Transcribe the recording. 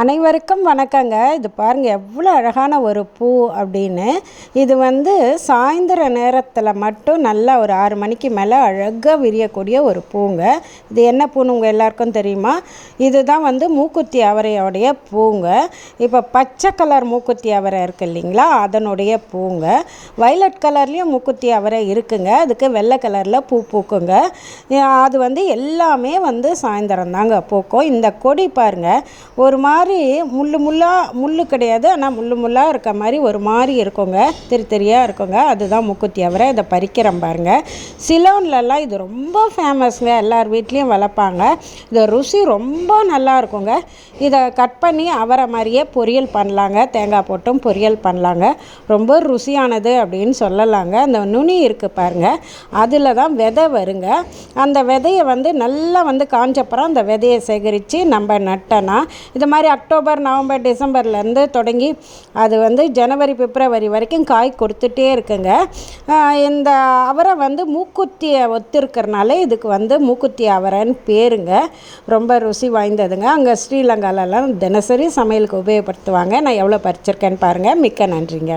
அனைவருக்கும் வணக்கங்க. இது பாருங்கள் எவ்வளோ அழகான ஒரு பூ அப்படின்னு. இது வந்து சாயந்தர நேரத்தில் மட்டும் நல்லா ஒரு ஆறு மணிக்கு மேலே அழகாக விரியக்கூடிய ஒரு பூங்க. இது என்ன பூன்னு உங்கள் எல்லாருக்கும் தெரியுமா? இதுதான் வந்து மூக்குத்தி அவரையோடைய பூங்க. இப்போ பச்சை கலர் மூக்குத்தி அவரை இருக்குது இல்லைங்களா? அதனுடைய பூங்க. வைலட் கலர்லேயும் மூக்குத்தி அவரை இருக்குங்க. அதுக்கு வெள்ளை கலரில் பூ பூக்குங்க. அது வந்து எல்லாமே வந்து சாயந்தரம் தாங்க பூக்கும். இந்த கொடி பாருங்கள் ஒரு மாதிரி மாதிரி முள் முள்ளாக முள் கிடையாது. ஆனால் முள் முள்ளாக இருக்க மாதிரி ஒரு மாதிரி இருக்குங்க. திரு தெரியாக இருக்குங்க. அதுதான் முக்குத்தி அவரை இதை பறிக்கிறேன் பாருங்கள் சிலோன்லலாம் இது ரொம்ப ஃபேமஸ்ங்க எல்லார் வீட்லேயும் வளர்ப்பாங்க. இது ருசி ரொம்ப நல்லா இருக்குங்க. இதை கட் பண்ணி அவரை மாதிரியே பொரியல் பண்ணலாங்க. தேங்காய் போட்டும் பொரியல் பண்ணலாங்க. ரொம்ப ருசியானது அப்படின்னு சொல்லலாங்க. அந்த நுனி இருக்குது பாருங்கள் அதில் தான் விதை வருங்க. அந்த விதையை வந்து நல்லா வந்து காஞ்சப்புறம் அந்த விதையை சேகரித்து நம்ம நட்டனா இது மாதிரி அக்டோபர் நவம்பர் டிசம்பர்லேருந்து தொடங்கி அது வந்து ஜனவரி பிப்ரவரி வரைக்கும் காய் கொடுத்துட்டே இருக்குங்க. இந்த அவரை வந்து மூக்குத்தியை ஒத்துருக்கிறனால இதுக்கு வந்து மூக்குத்தி அவரைன்னு பேருங்க. ரொம்ப ருசி வாய்ந்ததுங்க. அங்கே ஸ்ரீலங்காலெலாம் தினசரி சமையலுக்கு உபயோகப்படுத்துவாங்க. நான் எவ்வளோ பறிச்சிருக்கேன்னு பாருங்கள் மிக்க நன்றிங்க.